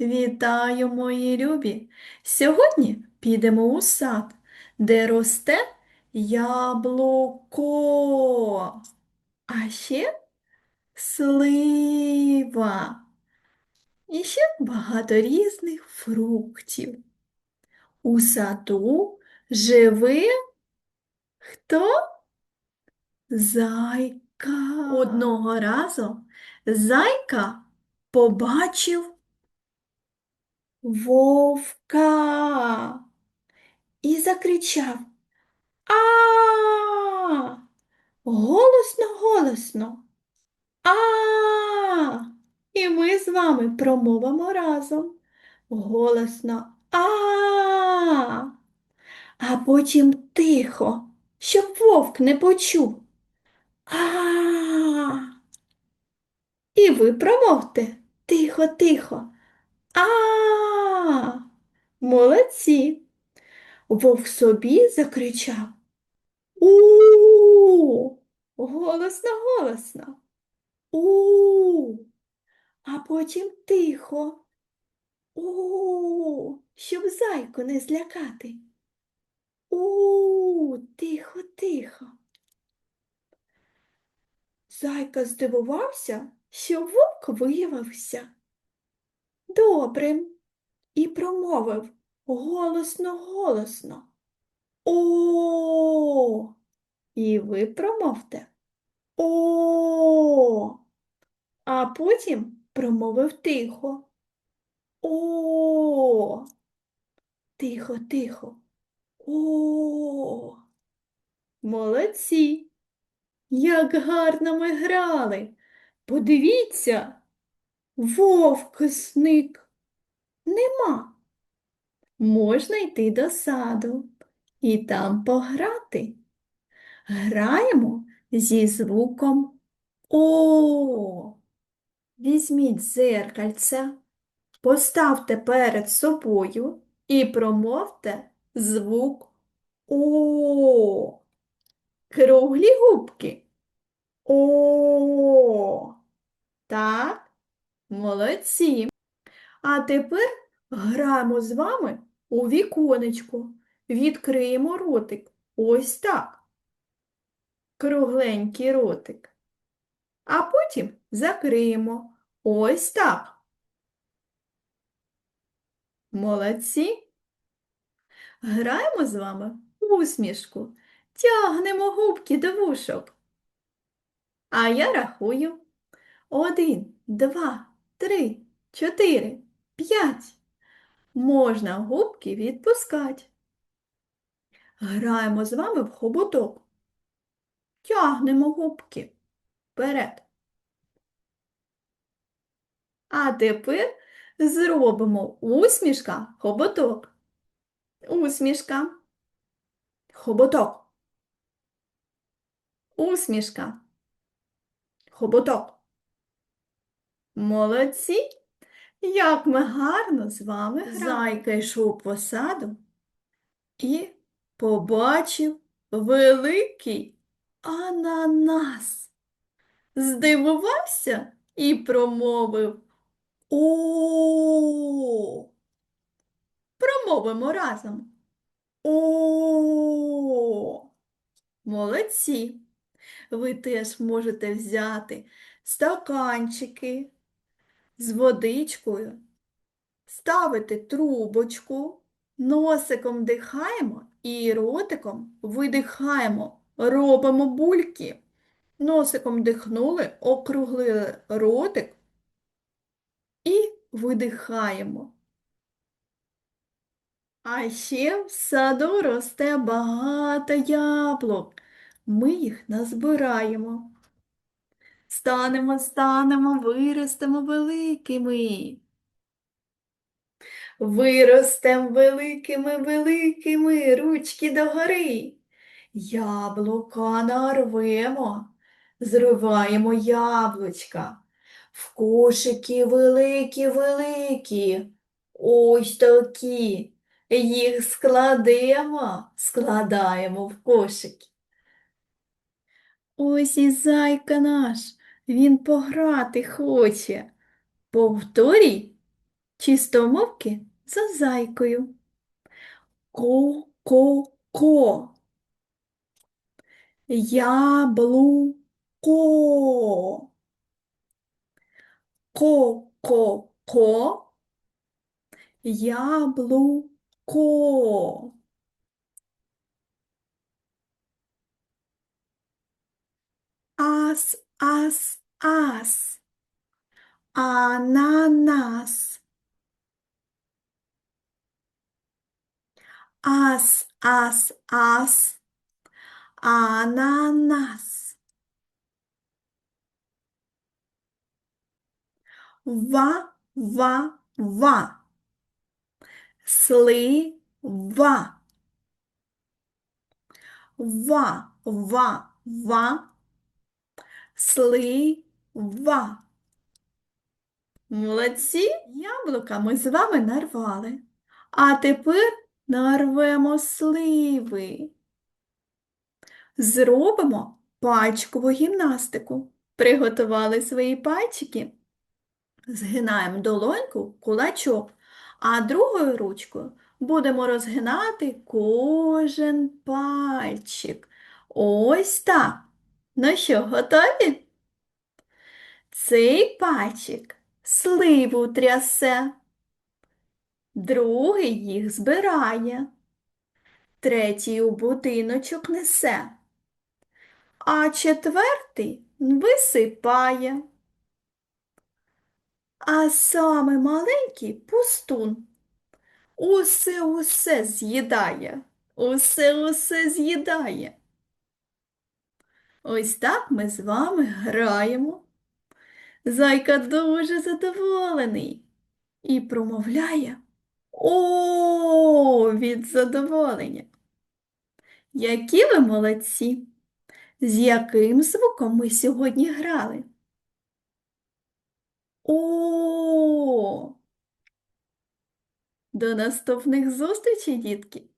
Вітаю, мої любі! Сьогодні підемо у сад, де росте яблуко, а ще слива. І ще багато різних фруктів. У саду живе хто? Одного разу зайка побачив вовка і закричав А! Голосно, голосно. А! І ми з вами промовимо разом. Голосно А! А потім тихо, щоб вовк не почув. А! І ви промовте тихо, тихо. А! Молодці. Вовк собі закричав. У. Голосно, голосно. У. А потім тихо. У. Щоб зайку не злякати. У. Тихо, тихо. Зайка здивувався, що вовк виявився добрим і промовив голосно, голосно. О. І ви промовте О. А потім промовив тихо. О. Тихо, тихо. О. Молодці. Як гарно ми грали. Подивіться, вовк зник. Нема. Можна йти до саду і там пограти. Граємо зі звуком О. Візьміть дзеркальце, поставте перед собою і промовте звук О. Круглі губки. О. Так, молодці. А тепер граємо з вами у віконечку. Відкриємо ротик. Ось так. Кругленький ротик. А потім закриємо. Ось так. Молодці. Граємо з вами в усмішку. Тягнемо губки до вушок. А я рахую. Один, два, три, чотири, п'ять. Можна губки відпускати. Граємо з вами в хоботок. Тягнемо губки вперед. А тепер зробимо усмішка, хоботок. Усмішка, хоботок. Усмішка, хоботок. Молодці! Як ми гарно з вами грали. Зайка йшов по саду і побачив великий ананас. Здивувався і промовив О. Промовимо разом. О. Молодці. Ви теж можете взяти стаканчики з водичкою, ставити трубочку, носиком дихаємо і ротиком видихаємо, робимо бульки. Носиком дихнули, округлили ротик і видихаємо. А ще в саду росте багато яблук. Ми їх назбираємо. Станемо, станемо, виростемо великими. Виростем великими, великими, ручки догори. Яблука нарвемо, зриваємо яблучка. В кошики великі, великі, ось такі. Їх складемо, складаємо в кошики. Ось і зайка наш. Він пограти хоче. Повторій чистомовки за зайкою. Ко-ко-ко. Яблуко. Ко-ко-ко. Яблуко. Ас, ас, ас. Ананас. Ас, ас, ас. Ананас. Ва, ва, ва. Слива. Ва, ва, ва. Слива. Молодці, яблука ми з вами нарвали. А тепер нарвемо сливи. Зробимо пальчикову гімнастику. Приготували свої пальчики. Згинаємо долоньку кулачок, а другою ручкою будемо розгинати кожен пальчик. Ось так. Ну що, готові? Цей пальчик сливу трясе, другий їх збирає, третій у будиночок несе, а четвертий висипає. А саме маленький пустун усе усе з'їдає, усе усе з'їдає. Ось так ми з вами граємо. Зайка дуже задоволений і промовляє О від задоволення. Які ви молодці! З яким звуком ми сьогодні грали? О! До наступних зустрічей, дітки!